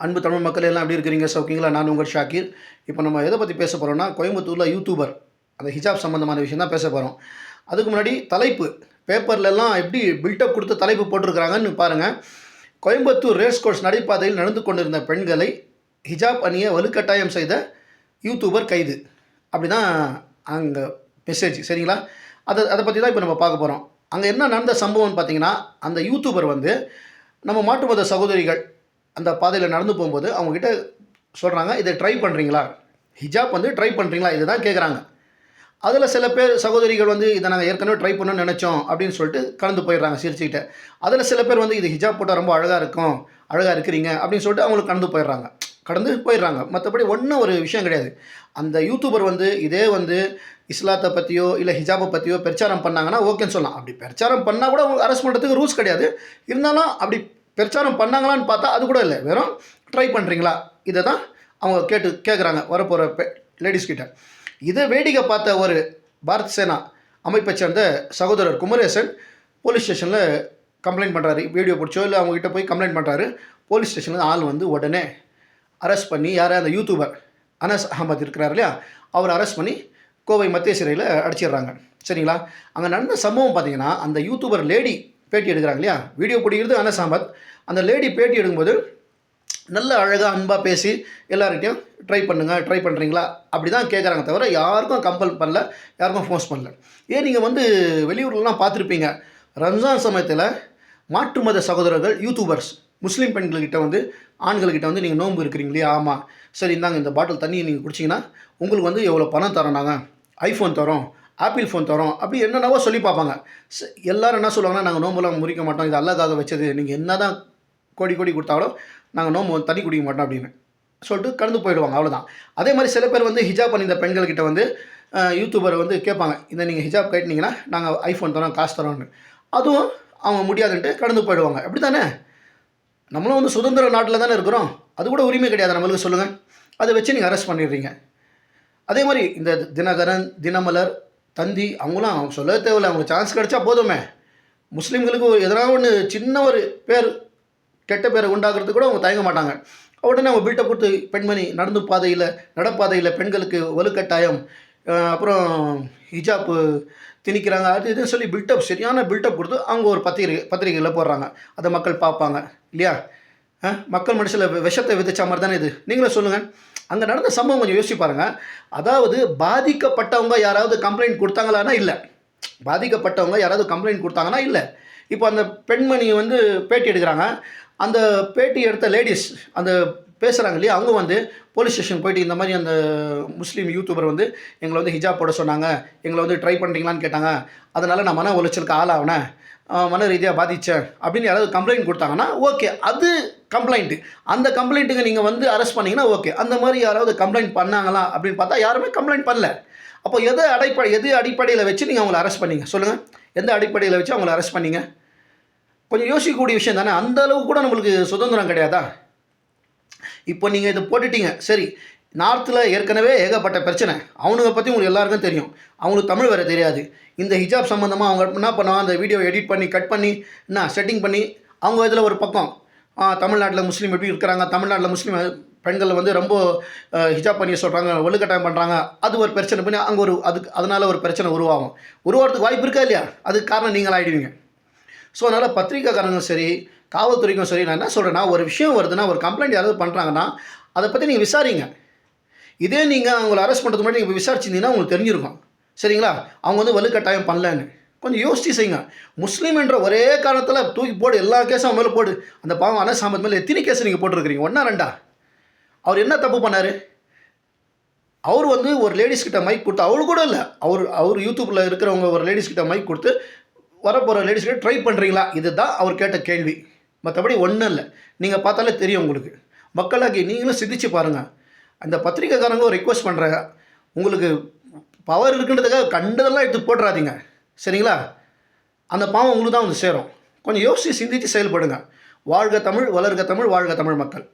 அன்பு தமிழ் மக்கள் எல்லாம் எப்படி இருக்கிறீங்க? சௌக்கிங்களா நான் உங்கள் ஷாக்கீர். இப்போ நம்ம எதை பற்றி பேச போகிறோம்னா கோயம்புத்தூரில் யூடியூபர் அந்த ஹிஜாப் சம்மந்தமான விஷயம் தான் பேச போகிறோம் அதுக்கு முன்னாடி தலைப்பு பேப்பர்லலாம் எப்படி பில்டப் கொடுத்து தலைப்பு போட்டிருக்கிறாங்கன்னு பாருங்கள் கோயம்புத்தூர் ரேஸ் கோர்ஸ் நடைபாதையில் நடந்து கொண்டிருந்த பெண்களை ஹிஜாப் அணிய வலுக்கட்டாயம் செய்த யூடியூபர் கைது. அப்படி தான் அங்கே மெசேஜ் சரிங்களா? அதை அதை பற்றி தான் இப்போ நம்ம பார்க்க போகிறோம் அங்கே என்ன நடந்த சம்பவம்னு பார்த்தீங்கன்னா அந்த யூடியூபர் வந்து நம்ம மாட்டு மத சகோதரிகள் அந்த பாதையில் நடந்து போகும்போது அவங்கக்கிட்ட சொல்கிறாங்க இதை ட்ரை பண்ணுறீங்களா ஹிஜாப் வந்து ட்ரை பண்ணுறீங்களா இதை தான் கேட்குறாங்க அதில் சில பேர் சகோதரிகள் வந்து இதை நாங்கள் ஏற்கனவே ட்ரை பண்ணணும்னு நினச்சோம் அப்படின்னு சொல்லிட்டு கலந்து போயிடுறாங்க சிரிச்சுக்கிட்ட. அதில் சில பேர் வந்து இது ஹிஜாப் போட்டால் ரொம்ப அழகாக இருக்கும் அழகாக இருக்கிறீங்க அப்படின்னு சொல்லிட்டு அவங்களுக்கு கலந்து போயிடுறாங்க. கடந்து போயிடுறாங்க. மற்றபடி ஒன்றும் ஒரு விஷயம் கிடையாது. அந்த யூடியூபர் வந்து இதே வந்து இஸ்லாத்தை பற்றியோ இல்லை ஹிஜாபை பற்றியோ பிரச்சாரம் பண்ணாங்கன்னா ஓகேன்னு சொல்லலாம். அப்படி பிரச்சாரம் பண்ணால் கூட அவங்க அரெஸ்ட் பண்ணுறதுக்கு ரூல்ஸ் கிடையாது. இருந்தாலும் அப்படி பிரச்சாரம் பண்ணாங்களான்னு பார்த்தா அது கூட இல்லை. வெறும் ட்ரை பண்ணுறீங்களா இதை தான் அவங்க கேட்டு கேட்குறாங்க வரப்போகிற பெ லேடிஸ் கிட்ட. இதை வேடிக்கை பார்த்த ஒரு பாரத் சேனா அமைப்பை சேர்ந்த சகோதரர் குமரேசன் போலீஸ் ஸ்டேஷனில் கம்ப்ளைண்ட் பண்ணுறாரு வீடியோ பிடிச்சோ இல்லை அவங்ககிட்ட போய் கம்ப்ளைண்ட் பண்ணுறாரு போலீஸ் ஸ்டேஷனில் ஆள் வந்து உடனே அரெஸ்ட் பண்ணி யார் அந்த யூடியூபர் அனஸ் அகமது இருக்கிறார் இல்லையா? அவர் அரெஸ்ட் பண்ணி கோவை மத்திய சிறையில் அடிச்சிடுறாங்க. சரிங்களா? அங்கே நடந்த சம்பவம் பார்த்தீங்கன்னா அந்த யூடியூபர் லேடி பேட்டி எடுக்கிறாங்க இல்லையா? வீடியோ பிடிக்கிறது அன சாம்பத் அந்த லேடி பேட்டி எடுக்கும்போது நல்ல அழகாக அன்பாக பேசி எல்லார்கிட்டையும் ட்ரை பண்ணுங்கள் ட்ரை பண்ணுறீங்களா அப்படி தான் கேட்குறாங்க தவிர யாருக்கும் கம்பல் பண்ணல யாருக்கும் ஃபோர்ஸ் பண்ணல. ஏன் நீங்கள் வந்து வெளியூர்லலாம் பார்த்துருப்பீங்க? ரம்ஜான் சமயத்தில் மாற்று மத சகோதரர்கள் யூடியூபர்ஸ் முஸ்லீம் பெண்கள்கிட்ட வந்து ஆண்கள்கிட்ட வந்து நீங்கள் நோன்பு இருக்கிறீங்களே ஆமாம் சரி இந்தாங்க இந்த பாட்டில் தண்ணியை நீங்கள் குடிச்சிங்கன்னா உங்களுக்கு வந்து எவ்வளோ பணம் தரோம் நாங்கள் ஐஃபோன் தரோம். ஆப்பிள் ஃபோன் தரோம் அப்படி என்னென்னவோ சொல்லி பார்ப்பாங்க. எல்லோரும் என்ன சொல்லுவாங்கன்னா நாங்கள் நோம்புலாம் முறிக்க மாட்டோம். இது அல்லாதாக வச்சது. நீங்கள் என்ன தான் கோடி கோடி கொடுத்தாலும் நாங்கள் நோம்பு தண்ணி குடிக்க மாட்டோம் அப்படின்னு சொல்லிட்டு கடந்து போயிடுவாங்க. அவ்வளோதான் அதே மாதிரி சில பேர் வந்து ஹிஜாப் பண்ணியிருந்த பெண்கள்கிட்ட வந்து யூடியூபரை யூடியூபர் வந்து கேட்பாங்க. இந்த நீங்கள் ஹிஜாப் கட்டினீங்கன்னா நாங்கள் ஐஃபோன் தரோம் காசு தரோம்னு. அதுவும் அவங்க முடியாதுன்ட்டு கடந்து போயிடுவாங்க. அப்படி தானே நம்மளும் வந்து சுதந்திர நாட்டில் தானே இருக்கிறோம். அது கூட உரிமை கிடையாது. நம்மளுக்கு சொல்லுங்கள் அதை வச்சு நீங்கள் அரெஸ்ட் பண்ணிடுறீங்க. அதே மாதிரி இந்த தினகரன் தினமலர் தந்தி அவங்களாம் அவங்க சொல்ல தேவையில்ல. அவங்க சான்ஸ் கிடைச்சா போதுமே. முஸ்லீம்களுக்கு ஒரு எதனா ஒன்று சின்ன ஒரு பேர் கெட்ட பேரை உண்டாக்குறது கூட அவங்க தயங்க மாட்டாங்க. உடனே அவங்க வீட்டை கொடுத்து பெண்மணி நடந்து பாதையில் நடப்பாதையில் பெண்களுக்கு வலுக்கட்டாயம் அப்புறம் ஹிஜாப்பு திணிக்கிறாங்க. அது இதுன்னு சொல்லி பில்டப் சரியான பில்டப் கொடுத்து அவங்க ஒரு பத்திரிகை பத்திரிகையில் போடுறாங்க. அதை மக்கள் பார்ப்பாங்க. இல்லையா? மக்கள் மனுஷில் விஷத்தை விதைச்ச மாதிரி தானே இது. நீங்களே சொல்லுங்கள் அங்கே நடந்த சம்பவம் கொஞ்சம் யோசிச்சு பாருங்கள் அதாவது பாதிக்கப்பட்டவங்க யாராவது கம்ப்ளைண்ட் கொடுத்தாங்களான்னா இல்லை. பாதிக்கப்பட்டவங்க யாராவது கம்ப்ளைண்ட் கொடுத்தாங்கன்னா இல்லை. இப்போ அந்த பெண்மணி வந்து பேட்டி எடுக்கிறாங்க. அந்த பேட்டி எடுத்த லேடிஸ் அந்த பேசுகிறாங்க இல்லையா அவங்க வந்து போலீஸ் ஸ்டேஷன் போயிட்டு இந்த மாதிரி அந்த முஸ்லீம் யூடியூபர் வந்து எங்களை வந்து ஹிஜாப் போட சொன்னாங்க எங்களை வந்து ட்ரை பண்ணுறீங்களான்னு கேட்டாங்க. அதனால் நான் மன உளைச்சலுக்கு ஆளாகினேன் மன ரீதியாக பாதித்தேன் அப்படின்னு யாராவது கம்ப்ளைண்ட் கொடுத்தாங்கன்னா ஓகே அது கம்ப்ளைண்ட்டு அந்த கம்ப்ளைண்ட்டுக்கு நீங்கள் வந்து அரெஸ்ட் பண்ணிங்கன்னா ஓகே அந்த மாதிரி யாராவது கம்ப்ளைண்ட் பண்ணாங்களா அப்படின்னு பார்த்தா யாருமே கம்ப்ளைண்ட் பண்ணல. அப்போ எதை அடிப்படை எது அடிப்படையில் வச்சு நீங்கள் அவங்கள அரெஸ்ட் பண்ணீங்க? சொல்லுங்கள் எந்த அடிப்படையில் வச்சு அவங்கள அரெஸ்ட் பண்ணீங்க? கொஞ்சம் யோசிக்கக்கூடிய விஷயம் தானே? அந்த அளவுக்கு கூட நம்மளுக்கு சுதந்திரம் கிடையாதா? இப்போ நீங்கள் இதை போட்டுட்டீங்க. சரி நார்த்தில் ஏற்கனவே ஏகப்பட்ட பிரச்சனை. அவனுங்க பற்றி உங்களுக்கு எல்லாருக்கும் தெரியும். அவங்களுக்கு தமிழ் வேறு தெரியாது. இந்த ஹிஜாப் சம்மந்தமாக அவங்க என்ன பண்ணுவாங்க? அந்த வீடியோ எடிட் பண்ணி கட் பண்ணி என்ன செட்டிங் பண்ணி அவங்க இதில் ஒரு பக்கம் தமிழ்நாட்டில் முஸ்லீம் எப்படி இருக்கிறாங்க? தமிழ்நாட்டில் முஸ்லீம் பெண்கள் வந்து ரொம்ப ஹிஜாப் பண்ணி சொல்கிறாங்க வலுக்கட்டாயம் பண்ணுறாங்க அது ஒரு பிரச்சனை. பண்ணி அங்கே ஒரு அதுக்கு அதனால் ஒரு பிரச்சனை உருவாகும். உருவாகிறதுக்கு வாய்ப்பு இருக்கா இல்லையா? அதுக்கு காரணம் நீங்களாகிடுவீங்க ஸோ அதனால் பத்திரிக்கைக்காரங்களும் சரி காவல்துறைக்கும் சரி நான் என்ன சொல்கிறேன்னா ஒரு விஷயம் வருதுன்னா ஒரு கம்ப்ளைண்ட் யாராவது பண்ணுறாங்கன்னா அதை பற்றி நீங்கள் விசாரிங்க. இதே நீங்கள் அவங்கள அரெஸ்ட் பண்ணுறது முன்னாடி நீங்கள் விசாரிச்சிருந்தீங்கன்னா உங்களுக்கு தெரிஞ்சிருக்கும். சரிங்களா? அவங்க வந்து வலுக்கட்டாயம் பண்ணலன்னு. கொஞ்சம் யோசிச்சு செய்யுங்க முஸ்லீம் என்ற ஒரே காரணத்தில் தூக்கி போடு எல்லா கேஸும் அவன் மேலே போடு. அந்த பாவம் அனஸ் அஹமத் மேலே எத்தனை கேஸ் நீங்கள் போட்டிருக்கிறீங்க? ஒன்றா ரெண்டா? அவர் என்ன தப்பு பண்ணார்? அவர் வந்து ஒரு லேடிஸ் கிட்ட மைக் கொடுத்து அவரு கூட இல்லை. அவர் அவர் யூடியூப்பில் இருக்கிறவங்க ஒரு லேடிஸ் கிட்ட மைக் கொடுத்து வரப்போகிற லேடிஸ்க்கு ட்ரை பண்ணுறீங்களா இதுதான் அவர் கேட்ட கேள்வி. மற்றபடி ஒன்றும் இல்லை. நீங்கள் பார்த்தாலே தெரியும் உங்களுக்கு. மக்களாகி நீங்களும் சிந்திச்சு பாருங்கள் அந்த பத்திரிக்கைக்காரங்க ரிக்வஸ்ட் பண்ணுறாங்க உங்களுக்கு பவர் இருக்குன்றதுக்காக கண்டதெல்லாம் எடுத்து போட்டுறாதீங்க. சரிங்களா? அந்த பாவம் உங்களுக்கு தான் வந்து சேரும். கொஞ்சம் யோசித்து சிந்தித்து செயல்படுங்க. வாழ்க தமிழ் வளர்க தமிழ் வாழ்க தமிழ் மக்கள்.